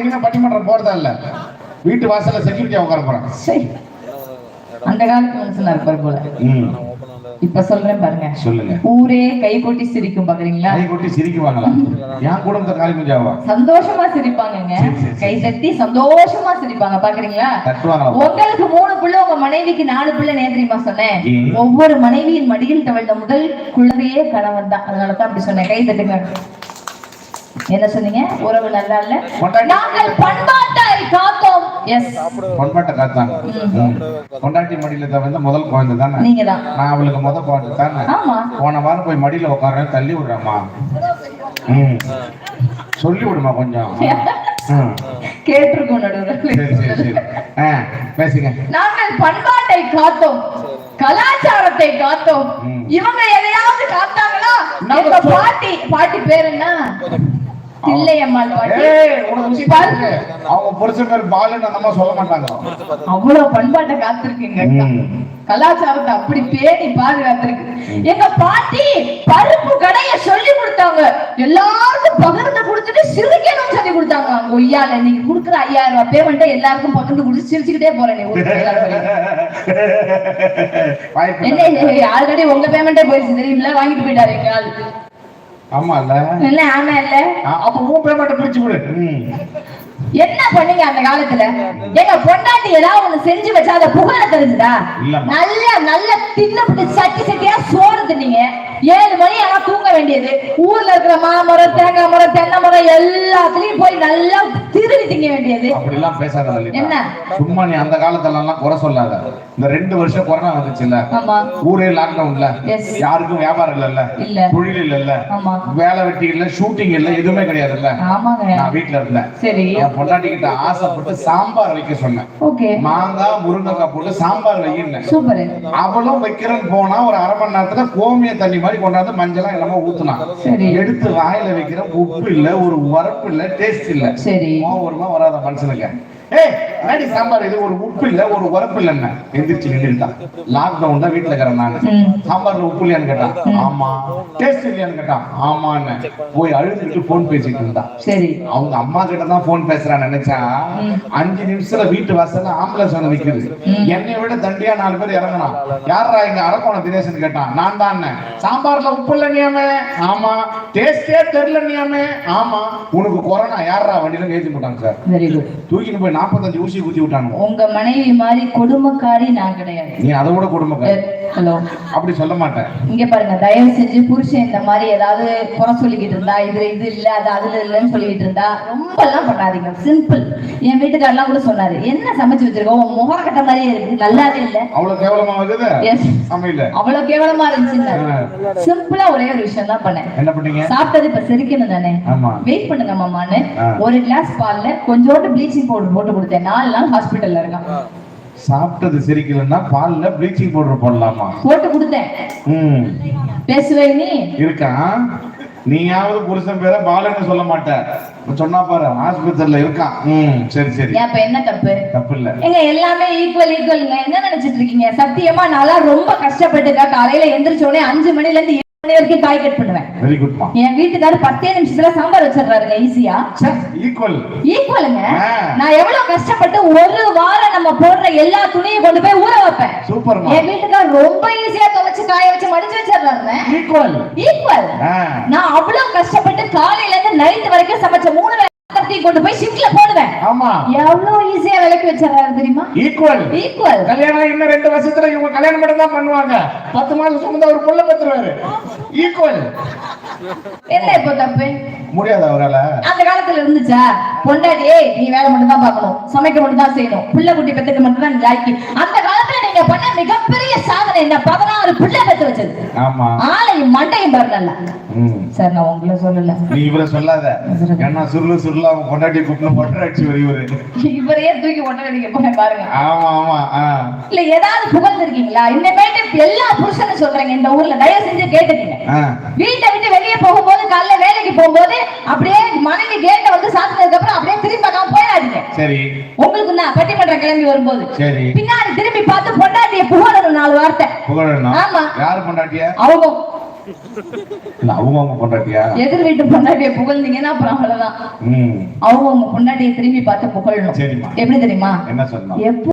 இனிமே பட்டிமன்றம் போறதா இல்ல? வீட்டு வாசல்ல செக்யூரிட்டியா உட்கார போறேன் சரி. அந்த காலத்து மனுஷனா இருப்பார் போல. இப்ப சொல்றேன் பாருங்க. சொல்லுங்க. ஊரே கை கொட்டி சிரிக்கும் பாக்குறீங்களா? கை கொட்டி சிரிக்குவாங்களா? என் குடும்பத்தை காலி குஞ்சாவா சந்தோஷமா சிரிப்பாங்கங்க. சரி, சரி, சரி. கை தட்டி சந்தோஷமா சிரிப்பாங்க பாக்குறீங்களா? உங்களுக்கு மூணு பிள்ளை உங்க மனைவிக்கு நாலு பிள்ளை நேத்து தெரியுமா சொன்னேன்? ஒவ்வொரு மனைவியின் மடியில் தவழ்ந்த முதல் குழந்தையே கணவன் தான். அதனாலதான் அப்படி சொன்னேன். கை தட்டுங்க. என்ன சொன்னீங்க? உறவு நல்லா இல்ல? கொண்டாடி- நாங்கள் பண்பாட்டை காத்தோம். எஸ் காத்தாங்க. ம். பொண்டாட்டி மடியில தவிர்த்த முதல் குழந்தை தானே? நீங்க தான் நான் அவளுக்கு முதல் குழந்தை தானே? போன வாரம் போய் மடியில உட்காரேன் தள்ளி விடுறேம்மா. ம். சொல்லி விடுமா கொஞ்சம். கேட்டிருக்கோம் நடுவுல. சரி சரி சரி. ஆ பேசுங்க. நாங்கள் பண்பாட்டை காத்தோம். கலாச்சாரத்தை காத்தோம். இவங்க எதையாவது காத்தாங்களா? பாட்டி பாட்டி பேர் என்ன? அவங்க புருஷன் பேர். பாலுன்னு அந்த அம்மா சொல்ல மாட்டாங்க. அவ்வளவு பண்பாட்டை காத்திருக்கீங்க. கலாச்சாரத்தை அப்படி பேணி பாதுகாத்திருக்கு எங்க பாட்டி பருப்பு கடைய சொல்லி கொடுத்தாங்க. எல்லாருக்கும் பகிர்ந்து கொடுத்துட்டு சிரிக்கணும் சொல்லி கொடுத்தாங்க. ஒய்யால நீங்க கொடுக்குற ஐயாயிரம் ரூபாய் பேமெண்ட்டை எல்லாருக்கும் பகிர்ந்து கொடுத்து சிரிச்சுக்கிட்டே போறேன் என்ன ஆல்ரெடி உங்க பேமெண்ட்டே போயிடுச்சு தெரியுமில வாங்கிட்டு போயிட்டாரு எங்க ஆள். ஆமா இல்ல இல்ல. ஆமா இல்ல அப்ப உன் பேமெண்ட் பிரிச்சு ம். என்ன பண்ணீங்க அந்த காலத்துல? எங்க பொண்டாட்டி ஏதாவது ஒண்ணு செஞ்சு வச்சா அதை புகழ தெரிஞ்சுதா. நல்ல நல்ல தின்னு சட்டி சட்டியா சோறு தின்னீங்க ஏழு மணி ஆனா தூங்க வேண்டியது. ஊர்ல இருக்கிற மாமரம் தேங்காய் மரம் தென்னை மரம் எல்லாத்துலயும் போய் நல்லா திருடி திங்க வேண்டியது. அப்படிலாம் பேசாத லலிதா. என்ன? சும்மா நீ அந்த காலத்துல எல்லாம் குறை சொல்லாத. இந்த ரெண்டு வருஷம் கொரோனா வந்துச்சுல்ல? ஊரே லாக்டவுன்ல. யாருக்கும் வியாபாரம் இல்லல்ல. இல்ல. தொழில் இல்லல்ல. ஆமா. வேலை வெட்டி இல்ல ஷூட்டிங் இல்ல எதுவுமே கிடையாதுல்ல. நான் வீட்ல இருந்தேன். என் பொண்டாட்டி கிட்ட ஆசைப்பட்டு சாம்பார் வைக்க சொன்னேன். மாங்காய் முருங்கைக்காய் போட்டு சாம்பார் சூப்பர். அவளும் வைக்கிறேன்னு போனா ஒரு அரை மணி நேரத்துல கோமிய தண்ணி மாதிரி கொண்டாந்து மஞ்சளா எல்லாமே ஊத்துனான் எடுத்து வாயில வைக்கிற உப்பு இல்ல ஒரு உரப்பு இல்ல டேஸ்ட் இல்ல. சரி. வருமா வராத மனுஷனுக்கு ஏய் சாம்பார்? இது ஒரு உப்பு இல்ல ஒரு உரப்பு இல்லைன்னு எந்திரிச்சு நின்றுட்டான் லாக்டவுன் தான் வீட்டுல இருக்கிறேன் நானு. சாம்பார்ல உப்பு இல்லையான்னு கேட்டான் ஆமா. டேஸ்ட் இல்லையான்னு கேட்டான் ஆமான்னு. போய் அழுதுட்டு போன் பேசிட்டு இருந்தான் சரி. அவங்க அம்மா கிட்ட தான் போன் பேசுறான்னு நினைச்சா அஞ்சு நிமிஷத்துல வீட்டு வாசல்ல ஆம்புலன்ஸ் வந்து நிக்குது. என்னை விட தண்டியா நாலு பேர் இறங்கினான். யாரா இங்க அரக்கோணம் தினேசன் கேட்டான்? நான் தான். சாம்பார்ல உப்பு இல்ல நியாமே ஆமா. டேஸ்டே தெரியல நியாமே ஆமா. உனக்கு கொரோனா யாரா வண்டியில ஏத்தி போட்டாங்க சார்? தூக்கிட்டு போய் நாற்பத்தஞ்சு ஊசி குத்தி விட்டானுங்க. உங்க மனைவி மாதிரி கொடுமைக்காரி நான் கிடையாது. நீ அதை விட குடும்பக்கார. ஹலோ. அப்படி சொல்ல மாட்டேன். இங்க பாருங்க தயவு செஞ்சு புருஷன் இந்த மாதிரி ஏதாவது குறை சொல்லிக்கிட்டு இருந்தா இது இது இல்ல அது அதுல இல்லைன்னு சொல்லிக்கிட்டு இருந்தா ரொம்ப எல்லாம் பண்ணாதீங்க. சிம்பிள் என் வீட்டுக்காரெல்லாம் கூட சொன்னாரு என்ன சமைச்சு வச்சிருக்கோம்? உன் முகர கட்ட மாதிரியே இருக்கு. நல்லாவே இல்ல. அவ்வளவு கேவலமா இருக்குது? எஸ் சமையல. அவ்வளவு கேவலமா இருந்துச்சு. சிம்பிளா ஒரே ஒரு விஷயம் தான் பண்ணேன். என்ன பண்ணீங்க? சாப்பிட்டது இப்ப செரிக்கணும் தானே? வெயிட் பண்ணுங்க மாமான்னு. ஒரு கிளாஸ் பால்ல கொஞ்சோண்டு ப்ளீச்சிங் பவுடர் போட்டு கொடுத்தேன். நாலு நாள் ஹாஸ்பிட்டல்ல இருக்கான். சாப்பிட்டது சிரிக்கலன்னா பால்ல ப்ளீச்சிங் பவுடர் போடலாமா? போட்டு கொடுத்தேன். பேசுவே நீ. இருக்கான் நீயாவது புருஷன் பேரை பாலன்னு சொல்ல மாட்ட. சொன்னா பாரு ஆஸ்பத்திரியில இருக்கான் ம் சரி சரி. இப்ப என்ன தப்பு? தப்பு இல்ல. எங்க எல்லாமே ஈக்குவல் ஈக்குவல்ங்க என்ன நினைச்சிட்டு இருக்கீங்க? சத்தியமா நல்லா ரொம்ப கஷ்டப்பட்டுக்கா காலையில எந்திரிச்ச உடனே அஞ்சு மணில இருந்து வரைக்கும் காய் கட் பண்ணுவேன். வெரி குட்மா என் வீட்டுக்காரர் பத்தே நிமிஷத்துல சாம்பார் வச்சிடுறாருங்க ஈஸியா? ஈக்குவல் ஈக்குவலுங்க. நான் எவ்வளவு கஷ்டப்பட்டு ஒரு வாரம் நம்ம போடுற எல்லா துணியும் கொண்டு போய் ஊற வைப்பேன். சூப்பர்மா என் வீட்டுக்காரர் ரொம்ப ஈஸியா துவைச்சு காய வச்சு மடிச்சு வச்சிடுறாருங்க. ஈக்குவல் ஈக்குவல் நான் அவ்வளவு கஷ்டப்பட்டு காலையில இருந்து நைட் வரைக்கும் சமைச்ச மூணு பாத்திரத்தையும் கொண்டு போய் சிங்க்ல போடுவேன். ஆமா. எவ்வளவு ஈஸியா விளக்கி வச்சிடறாரு தெரியுமா? ஈக்குவல் ஈக்குவல் கல்யாணம் இன்னும் ரெண்டு வருஷத்துல இவங்க கல்யாணம் மட்டும் தான் பண்ணுவாங்க. பத்து மாசம் சுமந்தா ஒரு புள்ள பெற்றுவாரு ஈக்குவல் என்ன இப்போ தப்பு? முடியாது அவரால அந்த காலத்துல இருந்துச்சா? பொண்டாட்டி "ஏய், நீ வேலை மட்டும் தான் பார்க்கணும். சமைக்க மட்டும் தான் செய்யணும். பிள்ளை குட்டி பெத்துக்க மட்டும் தான் லாய்க்கு அந்த காலத்துல நீங்க பண்ண மிகப்பெரிய சாதனை என்ன? பதினாறு பிள்ளை பெத்து வச்சது. ஆளையும் மண்டையும் ம். சார் நான் உங்களை சொல்லல. நீ இவரை சொல்லாத. ஏன்னா சுருளு சுருளு அவன் பொண்டாட்டி கூப்பிட்டு ஒட்டரை அடிச்சு வரி இவரு இவரையே தூக்கி ஒட்ட அடிக்க போறேன் பாருங்க. ஆமா ஆமா. இல்ல ஏதாவது புகழ்ந்திருக்கீங்களா? இனிமேட்டு எல்லா புருஷனும் சொல்றேங்க. இந்த ஊர்ல தயவு செஞ்சு கேட்டுக்கீங்க. வீட்டை விட்டு வெளியே போகும்போது காலைல வேலைக்கு போகும்போது அப்படியே மனைவி கேட்டை வந்து சாத்தினதுக்கு அப்புறம் சரி. உங்களுக்கு தான் பட்டிமன்றம் கிளம்பி வரும்போது சரி. பின்னாடி திரும்பி பார்த்து பொண்டாட்டிய புகழணும் நாலு வார்த்தை. புகழணும் ஆமா. யாரு பொண்டாட்டிய? அவங்க அவங்க அவங்க எதிர் வீட்டு பொண்டாட்டிய புகழ்ந்தீங்கன்னா அப்புறம் அவ்வளவுதான். அவங்க உங்க பொண்டாட்டியை திரும்பி பார்த்து புகழணும். எப்படி தெரியுமா? என்ன